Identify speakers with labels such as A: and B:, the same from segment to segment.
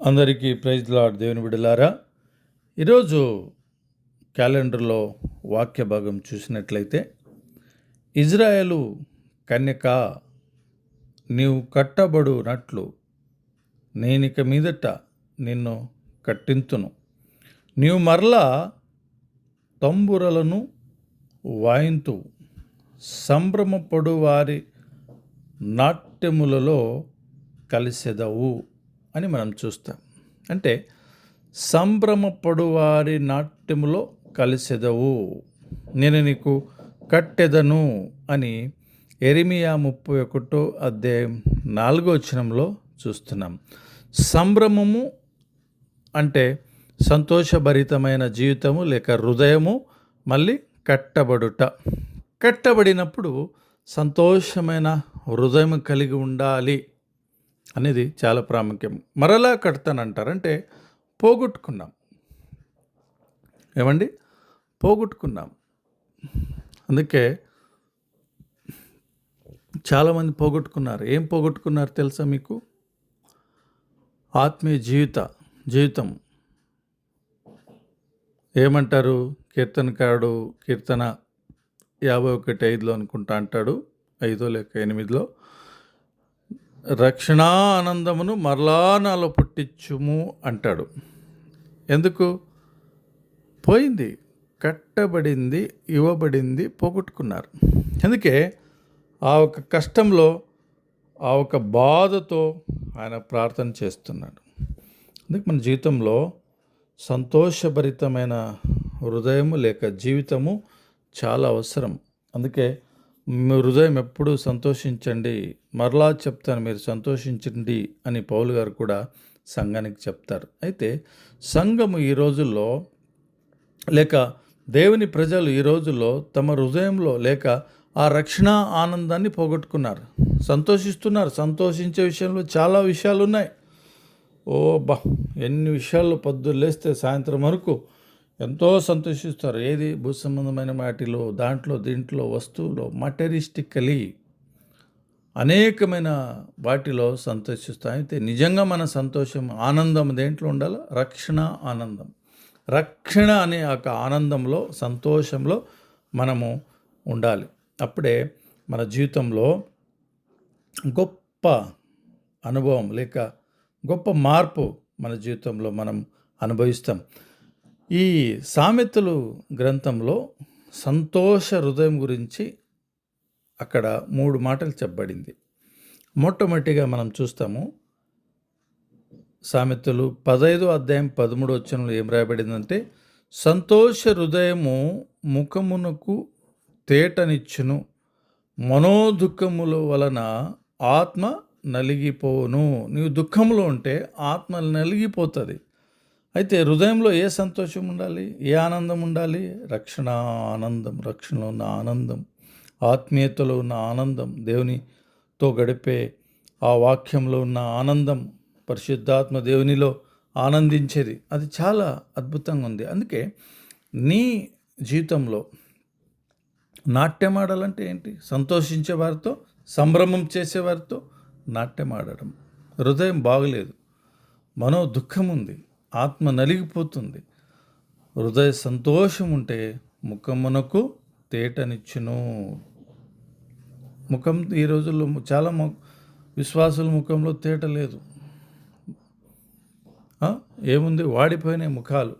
A: అందరికీ praise lord దేవుని బిడలారా ఈరోజు క్యాలెండర్లో వాక్య భాగం చూసినట్లయితే ఇజ్రాయెలు కన్యక నీవు కట్టబడునట్లు నేనిక మీదట నిన్ను కట్టింతును. నీవు మరలా తంబురలను వాయింతు సంభ్రమపడు వారి నాట్యములలో కలిసెదవు. అని మనం చూస్తాం. అంటే సంభ్రమపడు వారి నాట్యములో కలిసెదవు నేను నీకు కట్టెదను అని ఎరిమియా ముప్పై ఒకటో అధ్యాయం నాలుగో వచనంలో చూస్తున్నాం. సంభ్రమము అంటే సంతోషభరితమైన జీవితము లేక హృదయము మళ్ళీ కట్టబడుట. కట్టబడినప్పుడు సంతోషమైన హృదయం కలిగి ఉండాలి. అనేది చాలా ప్రాముఖ్యం. మరలా కడతానంటారంటే పోగొట్టుకున్నాం. ఏమండి? పోగొట్టుకున్నాం. అందుకే చాలామంది పోగొట్టుకున్నారు. ఏం పోగొట్టుకున్నారు తెలుసా మీకు? ఆత్మీయ జీవిత జీవితం. ఏమంటారు? కీర్తనకారుడు కీర్తన యాభై ఒకటి ఐదులో అనుకుంటా అంటాడు. ఐదో లేక ఎనిమిదిలో. రక్షణా ఆనందమును మరలా నాలో పుట్టించుము అంటాడు. ఎందుకు? పోయింది కట్టబడింది ఇవ్వబడింది పోగొట్టుకున్నారు. అందుకే ఆ ఒక కష్టంలో ఆ ఒక బాధతో ఆయన ప్రార్థన చేస్తున్నాడు. అందుకే మన జీవితంలో సంతోషభరితమైన హృదయము లేక జీవితము చాలా అవసరం. అందుకే మీ హృదయం ఎప్పుడూ సంతోషించండి. మరలా చెప్తాను మీరు సంతోషించండి అని పౌలు గారు కూడా సంఘానికి చెప్తారు. అయితే సంఘము ఈ రోజుల్లో లేక దేవుని ప్రజలు ఈ రోజుల్లో తమ హృదయంలో లేక ఆ రక్షణ ఆనందాన్ని పోగొట్టుకున్నారు. సంతోషిస్తున్నారు. సంతోషించే విషయంలో చాలా విషయాలు ఉన్నాయి ఓ బా ఎన్ని విషయాల్లో పొద్దున్న లేస్తే సాయంత్రం వరకు ఎంతో సంతోషిస్తారు. ఏది? భూ సంబంధమైన వాటిలో దాంట్లో దీంట్లో వస్తువులో మటరిస్టికలీ అనేకమైన వాటిలో సంతోషిస్తాం అయితే నిజంగా మన సంతోషం ఆనందం దేంట్లో ఉండాలి? రక్షణ ఆనందం. రక్షణ అనే ఒక ఆనందంలో సంతోషంలో మనము ఉండాలి. అప్పుడే మన జీవితంలో గొప్ప అనుభవం లేక గొప్ప మార్పు మన జీవితంలో మనం అనుభవిస్తాం. ఈ సామెతలు గ్రంథంలో సంతోష హృదయం గురించి అక్కడ మూడు మాటలు చెప్పబడింది. మొట్టమొదటిగా మనం చూస్తాము సామెతలు పదైదు అధ్యాయం పదమూడు వచ్చనంలో ఏం రాయబడిందంటే సంతోష హృదయము ముఖమునకు తేటనిచ్చును మనోదుఖముల వలన ఆత్మ నలిగిపోను. నీవు దుఃఖంలో ఉంటే ఆత్మ నలిగిపోతుంది. అయితే హృదయంలో ఏ సంతోషం ఉండాలి? ఏ ఆనందం ఉండాలి? రక్షణ ఆనందం రక్షణలో ఉన్న ఆనందం ఆత్మీయతలో ఉన్న ఆనందం దేవునితో గడిపే ఆ వాక్యంలో ఉన్న ఆనందం పరిశుద్ధాత్మ దేవునిలో ఆనందించేది. అది చాలా అద్భుతంగా ఉంది. అందుకే నీ జీవితంలో నాట్యం ఆడాలంటే ఏంటి? సంతోషించే వారితో సంభ్రమం చేసేవారితో నాట్యం ఆడడం. హృదయం బాగలేదు. మనో దుఃఖం ఉంది. ఆత్మ నలిగిపోతుంది. హృదయ సంతోషం ఉంటే ముఖమునకు తేటనిచ్చును. ముఖం ఈ రోజుల్లో చాలా విశ్వాసుల ముఖంలో తేట లేదు. ఏముంది? వాడిపోయిన ముఖాలు.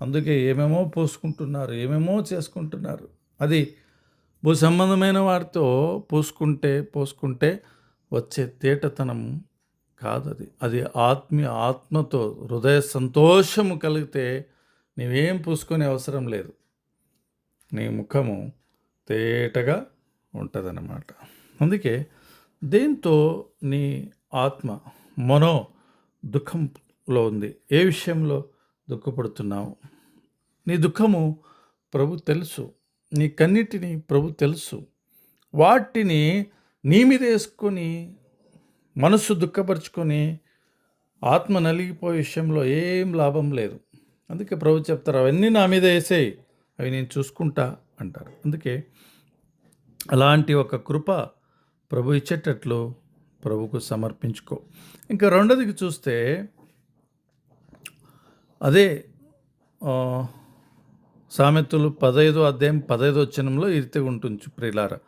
A: అందుకే ఏమేమో పోసుకుంటున్నారు ఏమేమో చేసుకుంటున్నారు. అది భూ సంబంధమైన వారితో పోసుకుంటే పోసుకుంటే వచ్చే తేటతనం కాదది. అది ఆత్మీయ ఆత్మతో హృదయ సంతోషము కలిగితే నీవేం పూసుకునే అవసరం లేదు. నీ ముఖము తేటగా ఉంటుందన్నమాట. అందుకే దేంతో నీ ఆత్మ మనో దుఃఖంలో ఉంది? ఏ విషయంలో దుఃఖపడుతున్నావు? నీ దుఃఖము ప్రభు తెలుసు. నీ కన్నిటిని ప్రభు తెలుసు. వాటిని నీ మీద వేసుకొని మనస్సు దుఃఖపరుచుకొని ఆత్మ నలిగిపోయే విషయంలో ఏం లాభం లేదు. అందుకే ప్రభు చెప్తారు అవన్నీ నా మీద వేసేయి అవి నేను చూసుకుంటా అంటారు. అందుకే అలాంటి ఒక కృప ప్రభు ఇచ్చేటట్లు ప్రభుకు సమర్పించుకో. ఇంకా రెండోదికి చూస్తే అదే సామెతలు పదైదో అధ్యాయం పదైదో వచ్చినంలో ఇరితే ఉంటుంది ప్రిలారా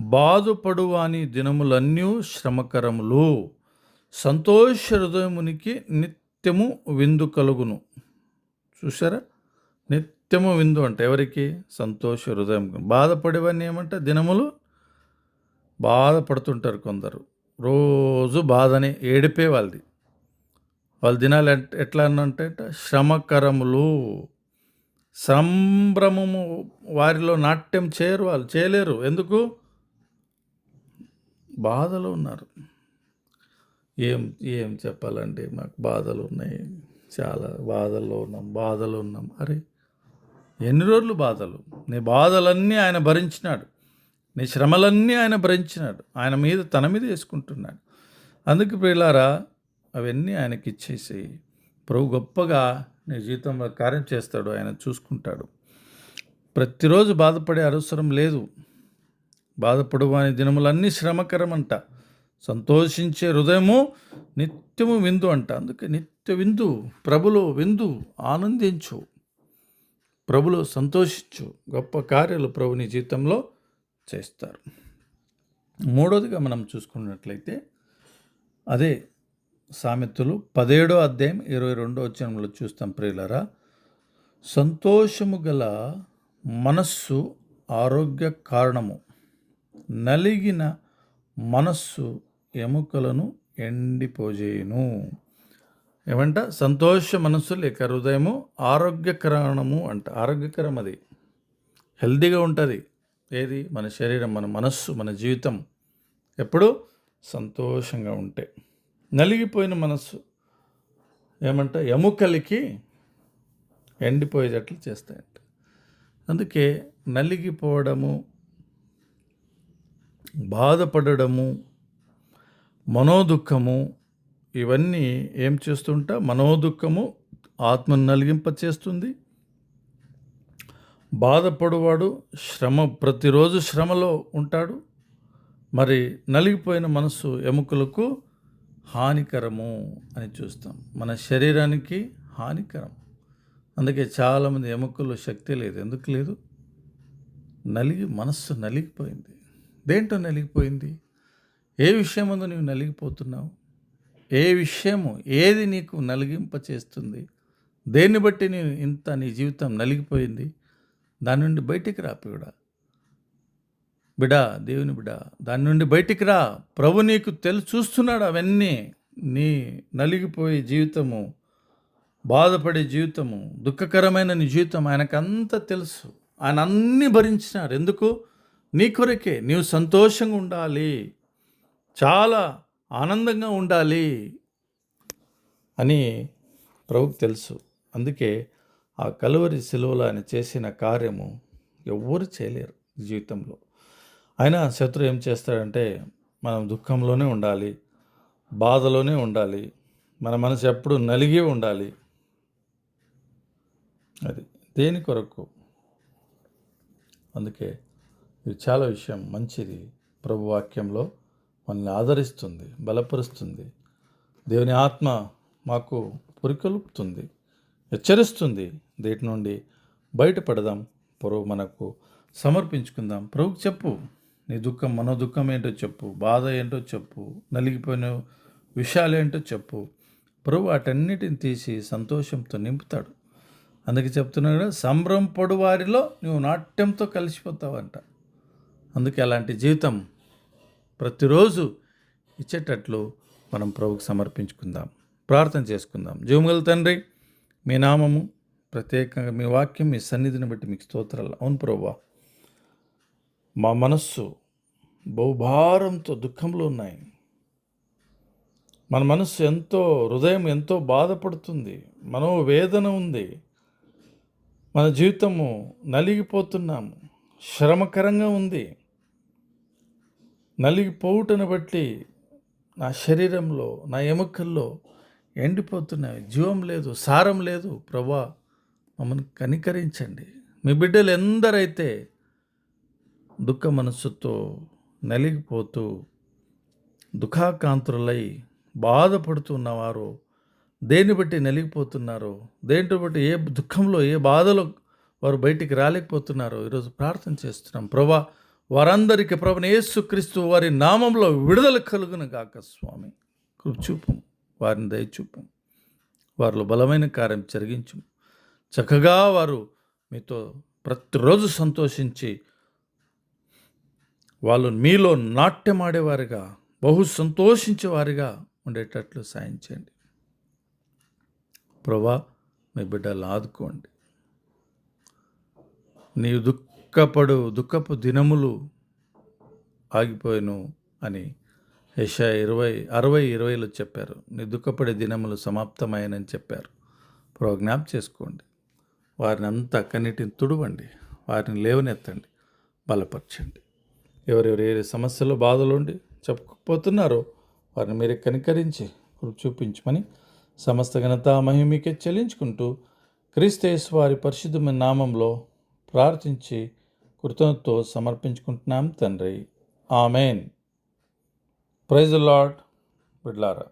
A: బాధపడువాని అని దినములన్నీ శ్రమకరములు. సంతోష హృదయమునికి నిత్యము విందు కలుగును. చూసారా నిత్యము విందు అంటే ఎవరికి? సంతోష హృదయం. బాధపడేవన్నీ ఏమంటే దినములు? బాధపడుతుంటారు కొందరు. రోజు బాధనే ఏడిపే వాళ్ళది. వాళ్ళ దినాలు ఎట్- ఎట్లా అంటే శ్రమకరములు. సంభ్రమము వారిలో నాట్యం చేయరు వాళ్ళు చేయలేరు. ఎందుకు? బాధలు ఉన్నారు. ఏం ఏం చెప్పాలంటే మాకు బాధలు ఉన్నాయి. చాలా బాధల్లో ఉన్నాం బాధలు ఉన్నాం. అరే ఎన్ని రోజులు బాధలు? నీ బాధలన్నీ ఆయన భరించినాడు. నీ శ్రమలన్నీ ఆయన భరించినాడు. ఆయన మీద తన మీద వేసుకుంటున్నాడు. అందుకు ప్రియులారా అవన్నీ ఆయనకి ఇచ్చేసి ప్రభు గొప్పగా నీ జీవితంలో కార్యం చేస్తాడు. ఆయన చూసుకుంటాడు. ప్రతిరోజు బాధపడే అవసరం లేదు. బాధపడువాని అనే దినములన్నీ శ్రమకరమంట. సంతోషించే హృదయము నిత్యము విందు అంట. అందుకే నిత్య విందు ప్రభులో విందు ఆనందించు. ప్రభులో సంతోషించు. గొప్ప కార్యాలు ప్రభుని జీవితంలో చేస్తారు. మూడోదిగా మనం చూసుకున్నట్లయితే అదే సామెతలు పదిహేడో అధ్యాయం ఇరవై రెండో వచనంలో చూస్తాం ప్రియులరా. సంతోషము గల మనస్సు ఆరోగ్య కారణము. నలిగిన మనస్సు ఎముకలను ఎండిపోజేయును. ఏమంట? సంతోష మనస్సు లేక హృదయము ఆరోగ్యకరణము అంట. ఆరోగ్యకరం అది. హెల్దీగా ఉంటుంది. ఏది? మన శరీరం మన మనస్సు మన జీవితం. ఎప్పుడు? సంతోషంగా ఉంటే. నలిగిపోయిన మనస్సు ఏమంట? ఎముకలకి ఎండిపోయేటట్లు చేస్తాయంట. అందుకే నలిగిపోవడము బాధపడడము మనోదుఖము ఇవన్నీ ఏం చేస్తుంటా? మనోదుఖము ఆత్మను నలిగింప చేస్తుంది బాధపడువాడు శ్రమ ప్రతిరోజు శ్రమలో ఉంటాడు. మరి నలిగిపోయిన మనసు ఎముకలకు హానికరము అని చూస్తాం. మన శరీరానికి హానికరం. అందుకే చాలామంది ఎముకలు శక్తి లేదు. ఎందుకు లేదు? నలిగి మనస్సు నలిగిపోయింది. దేంటో నలిగిపోయింది? ఏ విషయం ముందు నీవు నలిగిపోతున్నావు? ఏ విషయము ఏది నీకు నలిగింప చేస్తుంది దేన్ని బట్టి నేను ఇంత నీ జీవితం నలిగిపోయింది? దాని నుండి బయటికి రా పిడా బిడా దేవుని బిడా దాని నుండి బయటికి రా. ప్రభు నీకు తెలు చూస్తున్నాడు అవన్నీ. నీ నలిగిపోయే జీవితము బాధపడే జీవితము దుఃఖకరమైన నీ జీవితం ఆయనకంతా తెలుసు. ఆయన అన్నీ భరించినారు ఎందుకు? నీ కొరకే నీవు సంతోషంగా ఉండాలి. చాలా ఆనందంగా ఉండాలి అని ప్రభుకు తెలుసు. అందుకే ఆ కలువరి సెలవులో ఆయన చేసిన కార్యము ఎవ్వరు చేయలేరు జీవితంలో. ఆయన శత్రు ఏం చేస్తాడంటే మనం దుఃఖంలోనే ఉండాలి బాధలోనే ఉండాలి మన మనసు ఎప్పుడు నలిగి ఉండాలి. అది దేని కొరకు? అందుకే ఇది చాలా విషయం మంచిది. ప్రభు వాక్యంలో మనల్ని ఆదరిస్తుంది బలపరుస్తుంది. దేవుని ఆత్మ మాకు పురికొల్పుతుంది హెచ్చరిస్తుంది. దీటి నుండి బయటపడదాం. ప్రభు మనకు సమర్పించుకుందాం. ప్రభుకు చెప్పు నీ దుఃఖం మనో దుఃఖం ఏంటో చెప్పు బాధ ఏంటో చెప్పు నలిగిపోయిన విషయాలు ఏంటో చెప్పు. ప్రభు వాటన్నిటిని తీసి సంతోషంతో నింపుతాడు. అందుకే చెప్తున్నాడు కదా, సంభ్రమపడు వారిలో నువ్వు నాట్యంతో కలిసిపోతావంట. అందుకే అలాంటి జీవితం ప్రతిరోజు ఇచ్చేటట్లు మనం ప్రభుకు సమర్పించుకుందాం. ప్రార్థన చేసుకుందాం. జీవముగల తండ్రి మీ నామము ప్రత్యేకంగా మీ వాక్యం మీ సన్నిధిని బట్టి మీకు స్తోత్రాలు. అవును ప్రభువా మా మనస్సు బహుభారంతో దుఃఖంలో ఉన్నాయి. మన మనస్సు ఎంతో హృదయం ఎంతో బాధపడుతుంది. మనోవేదన ఉంది. మన జీవితము నలిగిపోతున్నాము. శ్రమకరంగా ఉంది. నలిగిపోవుటను బట్టి నా శరీరంలో నా ఎముకల్లో ఎండిపోతున్నాయి జీవం లేదు సారం లేదు. ప్రభా మమ్మల్ని కనికరించండి. మీ బిడ్డలు ఎందరైతే దుఃఖ మనస్సుతో నలిగిపోతూ దుఃఖాకాంతులై బాధపడుతున్నవారు దేన్ని బట్టి నలిగిపోతున్నారో దేంట్లో బట్టి ఏ దుఃఖంలో ఏ బాధలో వారు బయటికి రాలేకపోతున్నారో ఈరోజు ప్రార్థన చేస్తున్నాం. ప్రభా వారందరికీ ప్రభుని క్రీస్తు వారి నామంలో విడుదల కలుగును గాక స్వామి. కృపచూపం వారిని దయచూపు వారిలో బలమైన కార్యం జరిగించు చక్కగా వారు మీతో ప్రతిరోజు సంతోషించి వాళ్ళు మీలో నాట్యమాడేవారుగా బహు సంతోషించేవారిగా ఉండేటట్లు సాయం చేయండి. ప్రభా మీ బిడ్డలు ఆదుకోండి. నీ దుఃఖ దుఃఖపడు దుఃఖపు దినములు ఆగిపోయాను అని యషా ఇరవై అరవై ఇరవైలో చెప్పారు. నీ దుఃఖపడే దినములు సమాప్తమాయనని చెప్పారు. ప్రోజ్ఞాప్ చేసుకోండి. వారిని అంతా కన్నిటిని తుడవండి. వారిని లేవనెత్తండి. బలపరచండి. ఎవరెవరు ఏ సమస్యలు బాధలు ఉండి చెప్పుకోపోతున్నారో వారిని మీరే కనికరించి చూపించమని సమస్త ఘనత మహిమికే చెల్లించుకుంటూ క్రీస్తేశ్వారి పరిశుద్ధమైన నామంలో ప్రార్థించి కృతజ్ఞతతో సమర్పించుకుంటున్నాం తండ్రి. ఆమెన్. ప్రైజ్ లాడ్ బిడ్లారా